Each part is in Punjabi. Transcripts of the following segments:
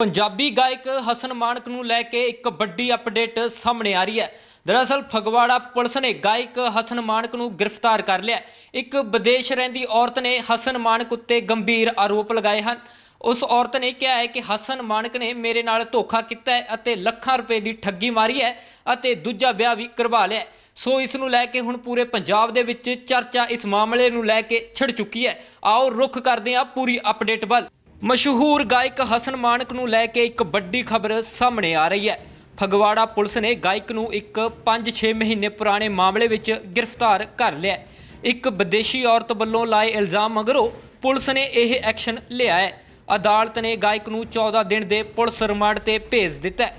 ਪੰਜਾਬੀ ਗਾਇਕ ਹਸਨ ਮਾਨਕ ਨੂੰ ਲੈ ਕੇ ਇੱਕ ਵੱਡੀ ਅਪਡੇਟ ਸਾਹਮਣੇ ਆ ਰਹੀ ਹੈ। ਦਰਅਸਲ, ਫਗਵਾੜਾ ਪੁਲਿਸ ਨੇ ਗਾਇਕ ਹਸਨ ਮਾਨਕ ਨੂੰ ਗ੍ਰਿਫਤਾਰ ਕਰ ਲਿਆ ਇੱਕ ਵਿਦੇਸ਼ ਰਹਿੰਦੀ ਔਰਤ ਨੇ ਹਸਨ ਮਾਨਕ ਉੱਤੇ ਗੰਭੀਰ ਆਰੋਪ ਲਗਾਏ ਹਨ। ਉਸ ਔਰਤ ਨੇ ਕਿਹਾ ਹੈ ਕਿ ਹਸਨ ਮਾਨਕ ਨੇ ਮੇਰੇ ਨਾਲ ਧੋਖਾ ਕੀਤਾ ਹੈ ਅਤੇ ਲੱਖਾਂ ਰੁਪਏ ਦੀ ਠੱਗੀ ਮਾਰੀ ਹੈ ਅਤੇ ਦੂਜਾ ਵਿਆਹ ਵੀ ਕਰਵਾ ਲਿਆ ਸੋ ਇਸ ਨੂੰ ਲੈ ਕੇ ਹੁਣ ਪੂਰੇ ਪੰਜਾਬ ਦੇ ਵਿੱਚ ਚਰਚਾ ਇਸ ਮਾਮਲੇ ਨੂੰ ਲੈ ਕੇ ਛਿੜ ਚੁੱਕੀ ਹੈ। ਆਓ, ਰੁਖ ਕਰਦੇ ਹਾਂ ਪੂਰੀ ਅਪਡੇਟ ਵੱਲ। ਮਸ਼ਹੂਰ ਗਾਇਕ ਹਸਨ ਮਾਨਕ ਨੂੰ ਲੈ ਕੇ ਇੱਕ ਵੱਡੀ ਖਬਰ ਸਾਹਮਣੇ ਆ ਰਹੀ ਹੈ। ਫਗਵਾੜਾ ਪੁਲਿਸ ਨੇ ਗਾਇਕ ਨੂੰ ਇੱਕ 5-6 ਮਹੀਨੇ ਪੁਰਾਣੇ ਮਾਮਲੇ ਵਿੱਚ ਗ੍ਰਿਫਤਾਰ ਕਰ ਲਿਆ ਇੱਕ ਵਿਦੇਸ਼ੀ ਔਰਤ ਵੱਲੋਂ ਲਾਏ ਇਲਜ਼ਾਮ ਮਗਰੋਂ ਪੁਲਿਸ ਨੇ ਇਹ ਐਕਸ਼ਨ ਲਿਆ ਹੈ। ਅਦਾਲਤ ਨੇ ਗਾਇਕ ਨੂੰ 14 ਦਿਨ ਦੇ ਪੁਲਿਸ ਰਿਮਾਂਡ ਤੇ ਭੇਜ ਦਿੱਤਾ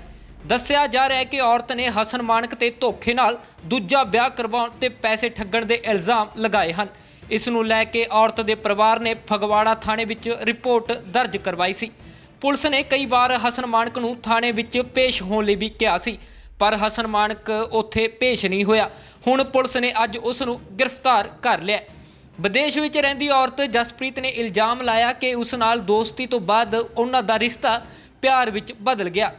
ਦੱਸਿਆ ਜਾ ਰਿਹਾ ਹੈ ਕਿ ਔਰਤ ਨੇ ਹਸਨ ਮਾਨਕ ਤੇ ਧੋਖੇ ਨਾਲ ਦੂਜਾ ਵਿਆਹ ਕਰਵਾਉਣ ਤੇ ਪੈਸੇ ਠੱਗਣ ਦੇ ਇਲਜ਼ਾਮ ਲਗਾਏ ਹਨ। ਇਸ ਨੂੰ ਲੈ ਕੇ ਔਰਤ ਦੇ ਪਰਿਵਾਰ ਨੇ ਫਗਵਾੜਾ ਥਾਣੇ ਵਿੱਚ ਰਿਪੋਰਟ ਦਰਜ ਕਰਵਾਈ ਸੀ। ਪੁਲਿਸ ਨੇ ਕਈ ਵਾਰ ਹਸਨ ਮਾਨਕ ਨੂੰ ਥਾਣੇ ਵਿੱਚ ਪੇਸ਼ ਹੋਣ ਲਈ ਵੀ ਕਿਹਾ ਸੀ, ਪਰ ਹਸਨ ਮਾਨਕ ਉੱਥੇ ਪੇਸ਼ ਨਹੀਂ ਹੋਇਆ। ਹੁਣ ਪੁਲਿਸ ਨੇ ਅੱਜ ਉਸ ਨੂੰ ਗ੍ਰਿਫਤਾਰ ਕਰ ਲਿਆ। ਵਿਦੇਸ਼ ਵਿੱਚ ਰਹਿੰਦੀ ਔਰਤ ਜਸਪ੍ਰੀਤ ਨੇ ਇਲਜ਼ਾਮ ਲਾਇਆ ਕਿ ਉਸ ਨਾਲ ਦੋਸਤੀ ਤੋਂ ਬਾਅਦ ਉਹਨਾਂ ਦਾ ਰਿਸ਼ਤਾ ਪਿਆਰ ਵਿੱਚ ਬਦਲ ਗਿਆ।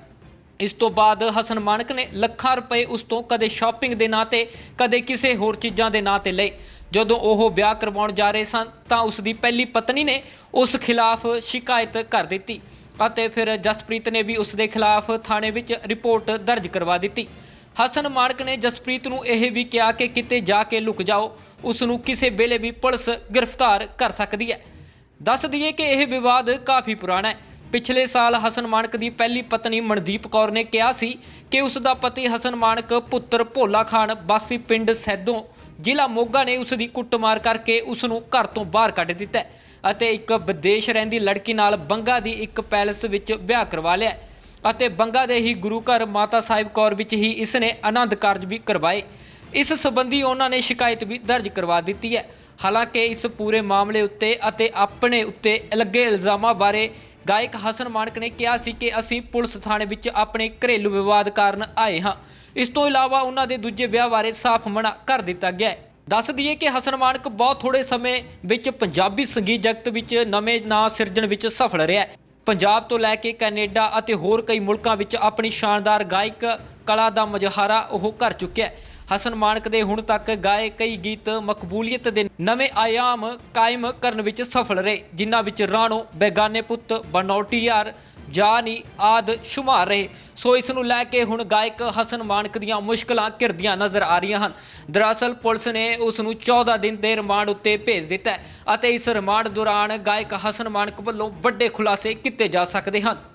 ਇਸ ਤੋਂ ਬਾਅਦ ਹਸਨ ਮਾਨਕ ਨੇ ਲੱਖਾਂ ਰੁਪਏ ਉਸ ਤੋਂ ਕਦੇ ਸ਼ਾਪਿੰਗ ਦੇ ਨਾਂ ਤੇ, ਕਦੇ ਕਿਸੇ ਹੋਰ ਚੀਜ਼ਾਂ ਦੇ ਨਾਂ ਤੇ ਲਏ। ਜਦੋਂ ਉਹ ਵਿਆਹ ਕਰਵਾਉਣ ਜਾ ਰਹੇ ਸਨ, ਤਾਂ ਉਸ ਦੀ ਪਹਿਲੀ ਪਤਨੀ ਨੇ ਉਸ ਖਿਲਾਫ ਸ਼ਿਕਾਇਤ ਕਰ ਦਿੱਤੀ ਅਤੇ ਫਿਰ ਜਸਪ੍ਰੀਤ ਨੇ ਵੀ ਉਸ ਦੇ ਖਿਲਾਫ ਥਾਣੇ ਵਿੱਚ ਰਿਪੋਰਟ ਦਰਜ ਕਰਵਾ ਦਿੱਤੀ। ਹਸਨ ਮਾਨਕ ਨੇ ਜਸਪ੍ਰੀਤ ਨੂੰ ਇਹ ਵੀ ਕਿਹਾ ਕਿ ਕਿਤੇ ਜਾ ਕੇ ਲੁਕ ਜਾਓ, ਉਸ ਨੂੰ ਕਿਸੇ ਵੇਲੇ ਵੀ ਪੁਲਿਸ ਗ੍ਰਿਫਤਾਰ ਕਰ ਸਕਦੀ ਹੈ। ਦੱਸ ਦਈਏ ਕਿ ਇਹ ਵਿਵਾਦ ਕਾਫੀ ਪੁਰਾਣਾ ਹੈ। ਪਿਛਲੇ ਸਾਲ ਹਸਨ ਮਾਨਕ ਦੀ ਪਹਿਲੀ ਪਤਨੀ ਮਨਦੀਪ ਕੌਰ ਨੇ ਕਿਹਾ ਸੀ ਕਿ ਉਸ ਦਾ ਪਤੀ ਹਸਨ ਮਾਨਕ ਪੁੱਤਰ ਭੋਲਾ ਖਾਨ ਬਾਸੀ ਪਿੰਡ ਸੈਦੋਂ ਜ਼ਿਲ੍ਹਾ ਮੋਗਾ ਨੇ ਉਸ ਦੀ ਕੁੱਟਮਾਰ ਕਰਕੇ ਉਸ ਨੂੰ ਘਰ ਤੋਂ ਬਾਹਰ ਕੱਢ ਦਿੱਤਾ ਅਤੇ ਇੱਕ ਵਿਦੇਸ਼ ਰਹਿੰਦੀ ਲੜਕੀ ਨਾਲ ਬੰਗਾ ਦੀ ਇੱਕ ਪੈਲਸ ਵਿੱਚ ਵਿਆਹ ਕਰਵਾ ਲਿਆ ਅਤੇ ਬੰਗਾ ਦੇ ਹੀ ਗੁਰੂ ਘਰ ਮਾਤਾ ਸਾਹਿਬ ਕੌਰ ਵਿੱਚ ਹੀ ਇਸ ਨੇ ਆਨੰਦ ਕਾਰਜ ਵੀ ਕਰਵਾਏ। ਇਸ ਸੰਬੰਧੀ ਉਹਨਾਂ ਨੇ ਸ਼ਿਕਾਇਤ ਵੀ ਦਰਜ ਕਰਵਾ ਦਿੱਤੀ ਹੈ। ਹਾਲਾਂਕਿ ਇਸ ਪੂਰੇ ਮਾਮਲੇ ਉੱਤੇ ਅਤੇ ਆਪਣੇ ਉੱਤੇ ਲੱਗੇ ਇਲਜ਼ਾਮਾਂ ਬਾਰੇ ਗਾਇਕ ਹਸਨ ਮਾਨਕ ਨੇ ਕਿਹਾ ਸੀ ਕਿ ਅਸੀਂ ਪੁਲਿਸ ਥਾਣੇ ਵਿੱਚ ਆਪਣੇ ਘਰੇਲੂ ਵਿਵਾਦ ਕਾਰਨ ਆਏ ਹਾਂ। ਇਸ ਤੋਂ ਇਲਾਵਾ ਉਹਨਾਂ ਦੇ ਦੂਜੇ ਵਿਆਹ ਬਾਰੇ ਸਾਫ਼ ਮਨਾ ਕਰ ਦਿੱਤਾ ਗਿਆ ਹੈ। ਦੱਸ ਦਈਏ ਕਿ ਹਸਨ ਮਾਨਕ ਬਹੁਤ ਥੋੜੇ ਸਮੇਂ ਵਿੱਚ ਪੰਜਾਬੀ ਸੰਗੀਤ ਜਗਤ ਵਿੱਚ ਨਵੇਂ ਨਾਂ ਸਿਰਜਣ ਵਿੱਚ ਸਫਲ ਰਿਹਾ ਹੈ। ਪੰਜਾਬ ਤੋਂ ਲੈ ਕੇ ਕੈਨੇਡਾ ਅਤੇ ਹੋਰ ਕਈ ਮੁਲਕਾਂ ਵਿੱਚ ਆਪਣੀ ਸ਼ਾਨਦਾਰ ਗਾਇਕ ਕਲਾ ਦਾ ਮੁਜ਼ਾਹਰਾ ਉਹ ਕਰ ਚੁੱਕਿਆ ਹੈ। ਹਸਨ ਮਾਨਕ ਦੇ ਹੁਣ ਤੱਕ ਗਾਏ ਕਈ ਗੀਤ ਮਕਬੂਲੀਅਤ ਦੇ ਨਵੇਂ ਆਯਾਮ ਕਾਇਮ ਕਰਨ ਵਿੱਚ ਸਫਲ ਰਹੇ, ਜਿਨ੍ਹਾਂ ਵਿੱਚ ਰਾਣੋ, ਬੇਗਾਨੇ ਪੁੱਤ, ਬਨੌਟੀ ਯਾਰ, ਜਾਨੀ, ਆਦ, ਸ਼ੁਮਾਰ ਰਹੇ। ਸੋ ਇਸ ਨੂੰ ਲੈ ਕੇ ਹੁਣ ਗਾਇਕ ਹਸਨ ਮਾਨਕ ਦੀਆਂ ਮੁਸ਼ਕਲਾਂ ਘਿਰਦੀਆਂ ਨਜ਼ਰ ਆ ਰਹੀਆਂ ਹਨ। ਦਰਅਸਲ ਪੁਲਿਸ ਨੇ ਉਸ ਨੂੰ 14 ਦਿਨ ਦੇ ਰਿਮਾਂਡ ਉੱਤੇ ਭੇਜ ਦਿੱਤਾ ਅਤੇ ਇਸ ਰਿਮਾਂਡ ਦੌਰਾਨ ਗਾਇਕ ਹਸਨ ਮਾਨਕ ਵੱਲੋਂ ਵੱਡੇ ਖੁਲਾਸੇ ਕੀਤੇ ਜਾ ਸਕਦੇ ਹਨ।